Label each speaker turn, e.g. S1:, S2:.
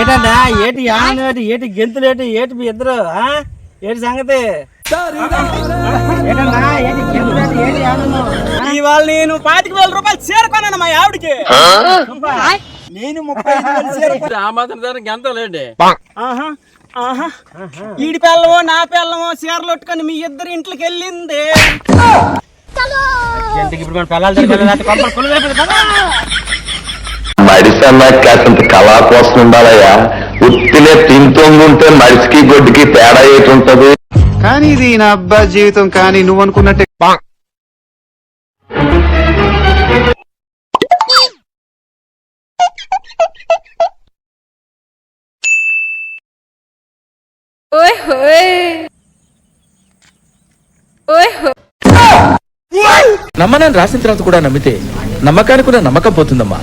S1: ఏటన్నా? ఏటి యానేటి ఏటి? గెంతులేటి ఏటి? మీ ఇద్దరు? ఏటి సంగతి?
S2: ఇవాళ నేను పాతిక వేల రూపాయలు చేరుకున్నాను మా ఆవిడకి.
S1: నేను ముప్పై
S2: గంటలేండి ఈడి పిల్లమో నా పిల్లమో చీరలు మీ ఇద్దరు ఇంట్లోకి వెళ్ళింది.
S1: ఇంటికి ఇప్పుడు మన పిల్లలు
S3: మడిసి అన్నా కాసంత కళా కోసం ఉండాలయ్యా ఉత్తినే తింటుంటే మడిసికి గొడ్డుకి తేడా ఏటి ఉంటది
S4: కానీ ఇది నా అబ్బా జీవితం కానీ నువ్వు అనుకున్నట్టే
S5: Oi, oi. Oi, oi.
S6: నమ్మనని రాసిన తర్వాత కూడా నమ్మితే నమ్మకానికి కూడా నమ్మకం పోతుందమ్మా.